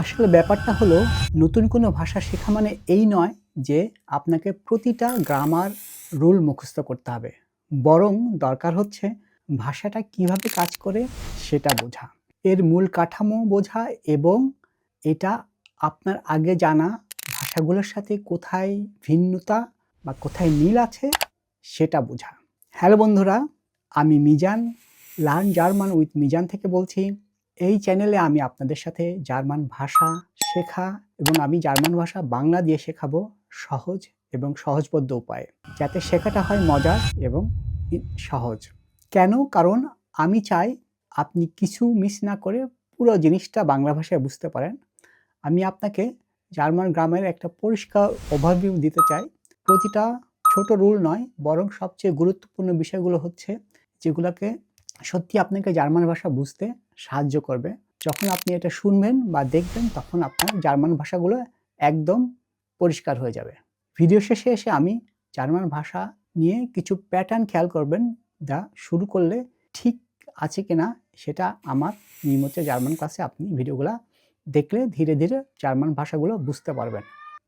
আসলে ব্যাপারটা হলো, নতুন কোনো ভাষা শেখা মানে এই নয় যে আপনাকে প্রতিটা গ্রামার রুল মুখস্থ করতে হবে। বরং দরকার হচ্ছে ভাষাটা কীভাবে কাজ করে সেটা বোঝা। এর মূল কাঠামো বোঝা এবং এটা আপনার আগে জানা ভাষাগুলোর সাথে কোথায় ভিন্নতা বা কোথায় মিল আছে সেটা বোঝা। হ্যালো বন্ধুরা, আমি Mizan, learn German with Mizan থেকে বলছি। এই চ্যানেলে আমি আপনাদের সাথে জার্মান ভাষা শেখা এবং আমি জার্মান ভাষা বাংলা দিয়ে শেখাবো সহজ এবং সহজবদ্ধ উপায়ে, যাতে শেখাটা হয় মজার এবং সহজ। কেন? কারণ আমি চাই আপনি কিছু মিস না করে পুরো জিনিসটা বাংলা ভাষায় বুঝতে পারেন। আমি আপনাকে জার্মান গ্রামের একটা পরিষ্কার ওভারভিউ দিতে চাই। প্রতিটা ছোট রুল নয়, বরং সবচেয়ে গুরুত্বপূর্ণ বিষয়গুলো হচ্ছে যেগুলোকে সত্যি আপনাকে জার্মান ভাষা বুঝতে সাহায্য করবে। যখন আপনি এটা শুনবেন বা দেখবেন, তখন আপনার জার্মান ভাষাগুলো একদম পরিষ্কার হয়ে যাবে। ভিডিও শেষে এসে আমি জার্মান ভাষা নিয়ে কিছু প্যাটার্ন খেয়াল করবেন, যা শুরু করলে ঠিক আছে কিনা, সেটা আমার নিয়মিত জার্মান ক্লাসে আপনি ভিডিওগুলো দেখলে ধীরে ধীরে জার্মান ভাষাগুলো বুঝতে পারবেন।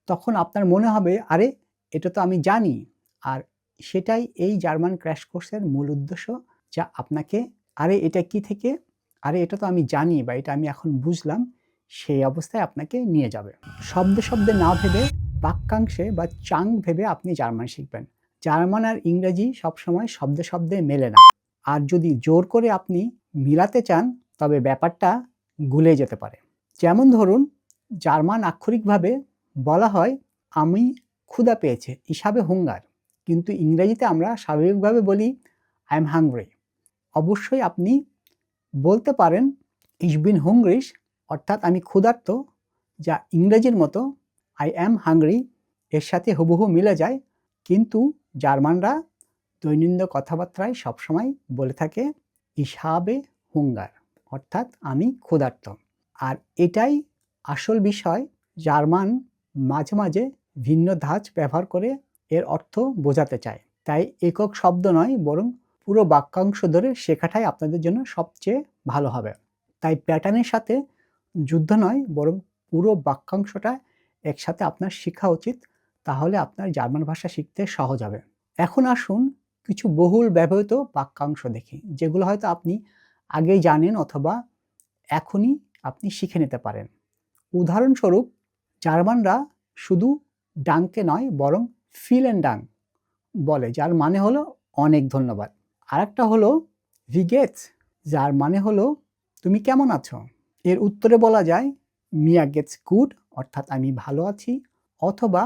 তখন আপনার মনে হবে, আরে, এটা তো আমি জানি। আর সেটাই এই জার্মান ক্র্যাশ কোর্সের মূল উদ্দেশ্য। যা আপনাকে, আরে এটা কি থেকে? আরে এটা তো আমি জানি বা এটা আমি এখন বুঝলাম, সেই অবস্থায় আপনাকে নিয়ে যাবে। শব্দে শব্দে না ভেবে, বাক্যাংশে বা চাং ভেবে আপনি জার্মান শিখবেন। জার্মান আর ইংরেজি সবসময় শব্দে শব্দে মেলে না। আর যদি জোর করে আপনি মিলাতে চান, তবে ব্যাপারটা গুলে যেতে পারে। যেমন ধরুন, জার্মান আক্ষরিকভাবে বলা হয়, আমি ক্ষুধা পেয়েছে, হিসাবে হুঙ্গার। কিন্তু ইংরেজিতে আমরা স্বাভাবিকভাবে বলি আই এম হাংরি অবশ্যই আপনি বলতে পারেন ইসবিন হুংরিশ অর্থাৎ আমি ক্ষুধার্ত, যা ইংরেজির মতো আই অ্যাম হাংরি এর সাথে হুবহু মিলে যায়। কিন্তু জার্মানরা দৈনন্দিন কথাবার্তায় সবসময় বলে থাকে ইসাবে হুঙ্গার অর্থাৎ আমি ক্ষুধার্ত। আর এটাই আসল বিষয়, জার্মান মাঝে মাঝে ভিন্ন ধাঁচ ব্যবহার করে এর অর্থ বোঝাতে চায়। তাই একক শব্দ নয়, বরং পুরো বাক্যাংশ ধরে শেখাটাই আপনাদের জন্য সবচেয়ে ভালো হবে। তাই প্যাটার্নের সাথে যুদ্ধ নয়, বরং পুরো বাক্যাংশটা একসাথে আপনার শেখা উচিত, তাহলে আপনার জার্মান ভাষা শিখতে সহজ হবে। এখন আসুন কিছু বহুল ব্যবহৃত বাক্যাংশ দেখি, যেগুলো হয়তো আপনি আগেই জানেন অথবা এখনই আপনি শিখে নিতে পারেন। উদাহরণস্বরূপ, জার্মানরা শুধু ডাংকে নয়, বরং ফিল অ্যান্ড ডাং বলে, যার মানে হলো অনেক ধন্যবাদ। আরেকটা হলো ভিগেটস যার মানে হলো, তুমি কেমন আছো? এর উত্তরে বলা যায় মিয়া গেটস গুড অর্থাৎ আমি ভালো আছি, অথবা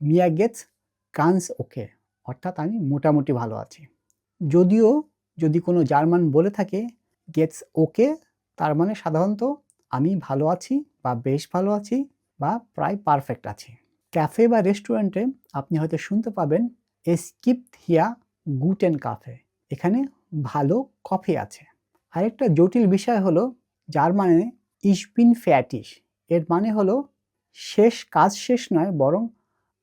মিয়া গেটস গানস ওকে অর্থাৎ আমি মোটামুটি ভালো আছি। যদিও যদি কোনো জার্মান বলে থাকে গেটস ওকে তার মানে সাধারণত, আমি ভালো আছি বা বেশ ভালো আছি বা প্রায় পারফেক্ট আছি। ক্যাফে বা রেস্টুরেন্টে আপনি হয়তো শুনতে পাবেন এসকিপ হিয়া গুটেন কাফে এখানে ভালো কফি আছে। আরেকটা জটিল বিষয় হলো জার্মানে ইসবিন ফ্যাটিস এর মানে হলো, শেষ কাজ শেষ নয়, বরং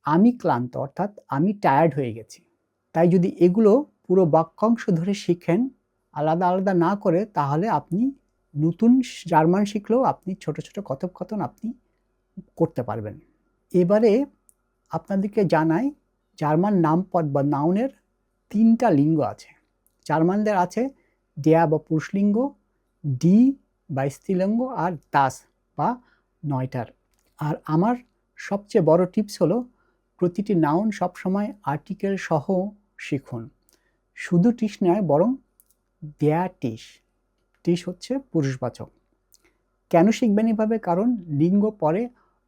আমি ক্লান্ত, অর্থাৎ আমি টায়ার্ড হয়ে গেছি। তাই যদি এগুলো পুরো বাক্যাংশ ধরে শিখেন, আলাদা আলাদা না করে, তাহলে আপনি নতুন জার্মান শিখলেও আপনি ছোট ছোট কথোপকথন আপনি করতে পারবেন। এবারে আপনাদেরকে জানাই, জার্মান নামপদ বা নাউনের তিনটা লিঙ্গ আছে। জার্মানদের আছে দেয়া বা পুরুষলিঙ্গ, ডি বা স্ত্রীলিঙ্গ আর দাস বা নয়টার। আর আমার সবচেয়ে বড় টিপস হলো প্রতিটি নাউন সবসময় আর্টিকেল সহ শিখুন। শুধু টিস নয়, বরং দেয়া টিস। টিস হচ্ছে পুরুষবাচক। কেন শিখবেন এভাবে? কারণ লিঙ্গ পরে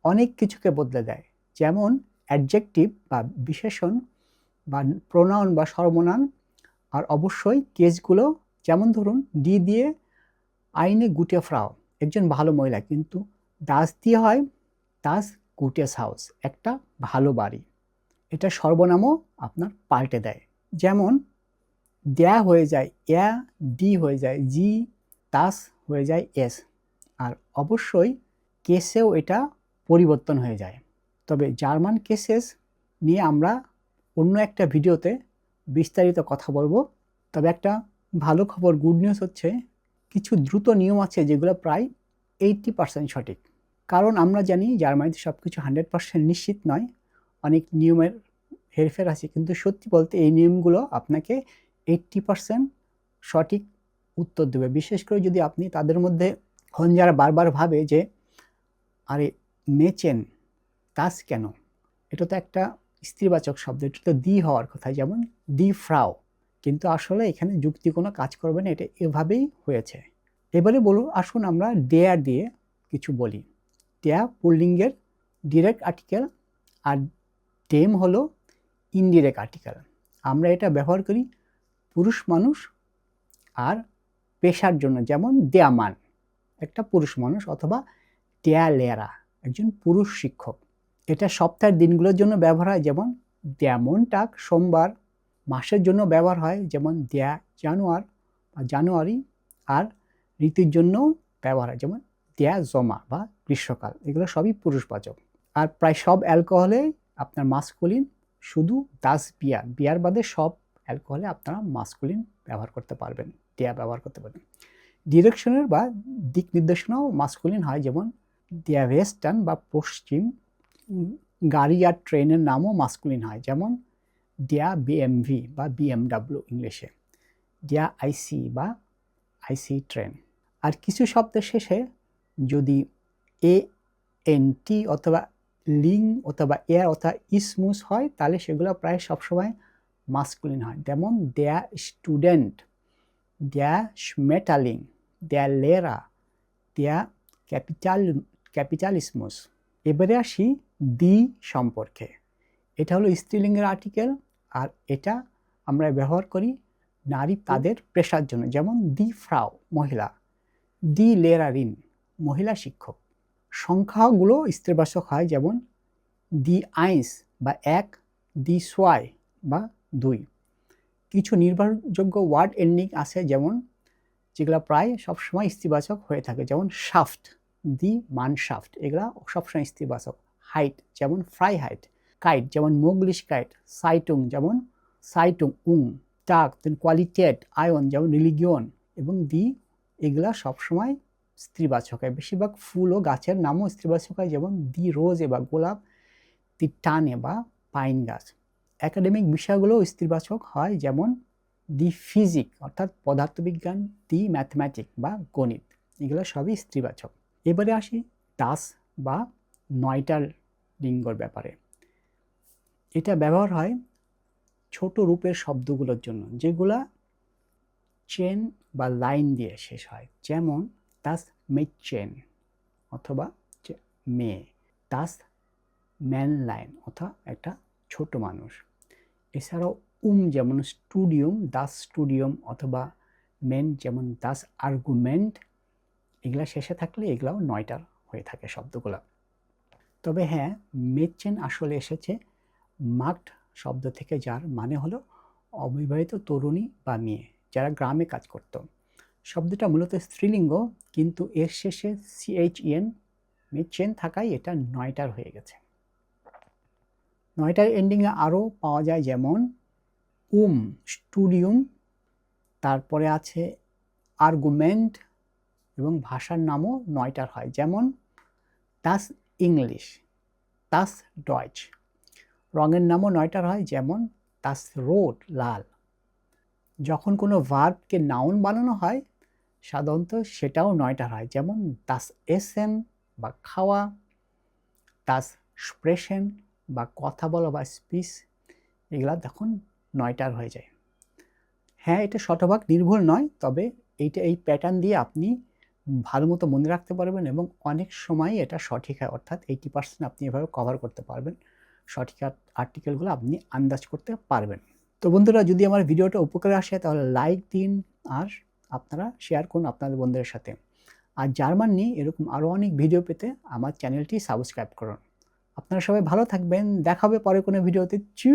অনেক কিছুকে বদলে দেয়। যেমন অ্যাডজেক্টিভ বা বিশেষণ বা প্রোনাউন বা সর্বনাম আর অবশ্যই কেসগুলো যেমন ধরুন ডি দিয়ে আইনে গুটে ফ্রাও, একজন ভালো মহিলা, কিন্তু দাস দিয়ে হয় দাস গুটেস হাউস একটা ভালো বাড়ি। এটা সর্বনামও আপনার পাল্টে দেয়। যেমন, দেয়া হয়ে যায় এ ডি হয়ে যায় জি, তাস হয়ে যায় এস। আর অবশ্যই কেসেও এটা পরিবর্তন হয়ে যায়। তবে জার্মান কেসেস নিয়ে আমরা অন্য একটা ভিডিওতে বিস্তারিত কথা বলব। তবে একটা ভালো খবর গুড নিউজ হচ্ছে, কিছু দ্রুত নিয়ম আছে যেগুলো প্রায় এইটটি পার্সেন্ট সঠিক। কারণ আমরা জানি জার্মানিতে সব কিছু হান্ড্রেড পার্সেন্ট নিশ্চিত নয়। অনেক নিয়মের হেরফের আছে, কিন্তু সত্যি বলতে এই নিয়মগুলো আপনাকে এইট্টি পার্সেন্ট সঠিক উত্তর দেবে। বিশেষ করে যদি আপনি তাদের মধ্যে হন যারা বারবার ভাবে যে, আরে মেচেন তাস কেন? এটা তো একটা স্ত্রীবাচক শব্দ। এটা তো দি হওয়ার কথা, যেমন দি ফ্রাও। কিন্তু আসলে এখানে যুক্তি কোনো কাজ করবে না, এটা এভাবেই হয়েছে। এবারে বলুন, আসুন আমরা ডেয়ার দিয়ে কিছু বলি। ডেয়া পুল্লিঙ্গের ডিরেক্ট আর্টিকেল আর ডেম হলো ইনডিরেক্ট আর্টিকেল আমরা এটা ব্যবহার করি পুরুষ মানুষ আর পেশার জন্য, যেমন দেয়ামান, একটা পুরুষ মানুষ অথবা দেয়ালেরা, একজন পুরুষ শিক্ষক। এটা সপ্তাহের দিনগুলোর জন্য ব্যবহার হয়, যেমন দেয়ামনটাক সোমবার মাসের জন্য ব্যবহার হয়, যেমন দেয়া জানুয়ার বা জানুয়ারি আর ঋতুর জন্য ব্যবহার হয়, যেমন দেয়া জমা বা গ্রীষ্মকাল, এগুলো সবই পুরুষবাচক। আর প্রায় সব অ্যালকোহলে আপনার মাস্কুলিন শুধু দাস বিয়ার বিয়ার বাদে সব অ্যালকোহলে আপনারা মাস্কুলিন ব্যবহার করতে পারবেন, দেয়া ব্যবহার করতে পারবেন। ডিরেকশনের বা দিক নির্দেশনাও মাস্কুলিন হয়, যেমন দেয়া ওয়েস্টার্ন বা পশ্চিম গাড়ি আর ট্রেনের নামও মাস্কুলিন হয়, যেমন দেয়া বিএমভি বা বিএমডাব্লিউ ইংলিশে, দেয়া আইসি বা আইসি ট্রেন আর কিছু শব্দের শেষে যদি এ এন টি অথবা লিং অথবা এয়ার অথবা ইসমুস হয়, তাহলে সেগুলো প্রায় সবসময় মাস্কুলিন হয়। যেমন দেয়া স্টুডেন্ট দেয়া স্মেটালিং দেয়া লেরা দেয়া ক্যাপিটাল ক্যাপিটালিসমুস এবারে আসি দি সম্পর্কে। এটা হলো স্ত্রীলিঙ্গের আর্টিকেল আর এটা আমরা ব্যবহার করি নারী তাদের পেশার জন্য। যেমন দি ফ্রাও, মহিলা। দি লেরারিন মহিলা শিক্ষক। সংখ্যাগুলো স্ত্রীবাচক হয়, যেমন দি আইন্স বা এক, দি সোয়াই বা দুই। কিছু নির্ভরযোগ্য ওয়ার্ড এন্ডিং আছে, যেমন যেগুলো প্রায় সবসময় স্ত্রীবাচক হয়ে থাকে, যেমন শাফট, দি মানশাফট, এগুলা সবসময় স্ত্রীবাচক। হাইট, যেমন ফ্রাই হাইট, কাইট, যেমন মোগলিশ কাইট, সাইটুং, যেমন সাইটুং উং টাক দেন কোয়ালিটেট আয়ন যেমন রিলিগিয়ন এবং দি, এগুলা সবসময় স্ত্রীবাচক হয়। বেশিরভাগ ফুল ও গাছের নামও স্ত্রীবাচক হয়, যেমন দি রোজে বা গোলাপ, দি টানে বা পাইন গাছ। একাডেমিক বিষয়গুলোও স্ত্রীবাচক হয়, যেমন দি ফিজিক, অর্থাৎ পদার্থবিজ্ঞান, দি ম্যাথমেটিক বা গণিত, এগুলো সবই স্ত্রীবাচক। এবারে আসি দাস বা নয়টার লিঙ্গর ব্যাপারে। এটা ব্যবহার হয় ছোট রূপের শব্দগুলোর জন্য, যেগুলা চেন বা লাইন দিয়ে শেষ হয়। যেমন দাস মেচেন অথবা মেয়ে দাস ম্যান লাইন অথবা একটা ছোট মানুষ। এছাড়াও, উম যেমন স্টুডিয়াম দাস স্টুডিয়াম অথবা মেন যেমন দাস আর্গুমেন্ট এগুলা শেষে থাকলে এগুলাও নয়টার হয়ে থাকে শব্দগুলো। তবে হ্যাঁ মেচেন আসলে এসেছে। মাগড শব্দ থেকে যার মানে হলো অবিবাহিত তরুণী বা মেয়ে যারা গ্রামে কাজ করত। শব্দটা মূলত স্ত্রীলিঙ্গ, কিন্তু এর শেষে সিএইচইএন মেচেন থাকায় এটা নয়টার হয়ে গেছে। নয়টার এন্ডিংয়ে আরও পাওয়া যায় যেমন, উম, স্টুডিয়াম, তারপরে আছে আর্গুমেন্ট এবং ভাষার নামও নয়টার হয়। যেমন তাস ইংলিশ তাস ডয়েচ রঙের নামও নয়টার হয়, যেমন তাস রোড লাল যখন কোনো ভার্বকে নাউন বানানো হয়, সাধারণত সেটাও নয়টার হয়, যেমন তাস এসেন বা খাওয়া তাস স্প্রেশন বা কথা বলা বা স্পিচ এগুলা তখন নয়টার হয়ে যায়। হ্যাঁ এটা শতভাগ নির্ভুল নয়, তবে এইটা, এই প্যাটার্ন দিয়ে আপনি ভালো মতো মনে রাখতে পারবেন এবং অনেক সময় এটা সঠিক হয়। অর্থাৎ এইটি পার্সেন্ট আপনি এভাবে কভার করতে পারবেন। সঠিক আর্টিকেলগুলো আপনি আন্দাজ করতে পারবেন। তো বন্ধুরা, যদি আমার ভিডিওটা উপকারে আসে তাহলে লাইক দিন আর আপনারা শেয়ার করুন আপনাদের বন্ধুদের সাথে। আর জার্মান নিয়ে এরকম আরও অনেক ভিডিও পেতে আমার চ্যানেলটি সাবস্ক্রাইব করুন। আপনারা সবাই ভালো থাকবেন। দেখাবে পরে কোনো ভিডিওতে। চু